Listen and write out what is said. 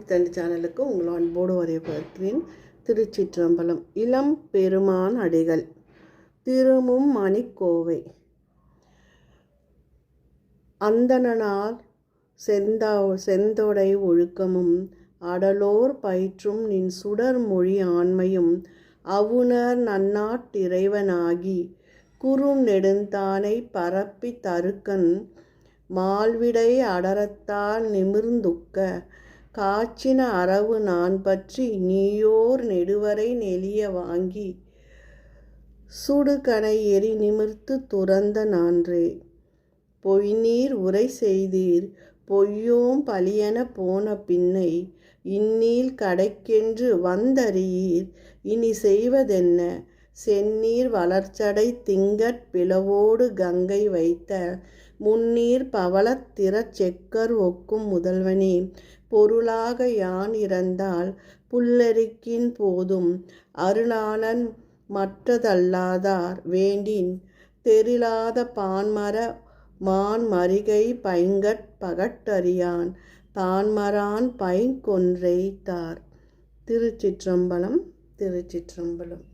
தண்டு சேனலுக்கு உங்களை அன்போடு வரவேற்கிறேன். திருச்சிற்றம்பலம். இளம் பெருமான் அடிகள். திருமும் மணிக்கோவை. அந்தணனார் செந்தா செந்தொடை ஒழுக்கமும் அடலோர் பயிற்றும் நின் சுடர் மொழி ஆண்மையும் அவுணர் நன்னாட்டிறைவனாகி குறும் நெடுந்தானை பரப்பி தருக்கன் மால்விடை அடரத்தால் நிமிர்ந்துக்க காய்ச்சின அரவு நான் பற்றி நீயோர் நெடுவரை நெளிய வாங்கி சுடுகணை எரி நிமிர்த்து துறந்த நான்றே. பொய்நீர் உரை செய்தீர் பொய்யோம் பலியென போன பின்னை இந்நீல் கடைக்கென்று வந்தறியீர் இனி செய்வதென்ன? செந்நீர் வளர்ச்சடை திங்கட் பிளவோடு கங்கை வைத்த முன்னீர் பவளத்திற செக்கர் ஒக்கும் முதல்வனே. பொருளாக யான் இறந்தால் புல்லரிக்கின் போதும் அருணானன் மற்றதல்லாதார் வேண்டின் தெரிலாத பான்மர மான் மரிகை பைங்கட் பகட்டறியான் பான்மரான் பைங்கொன்றை தார் திருச்சிற்றம்பலம் திருச்சிற்றம்பலம்.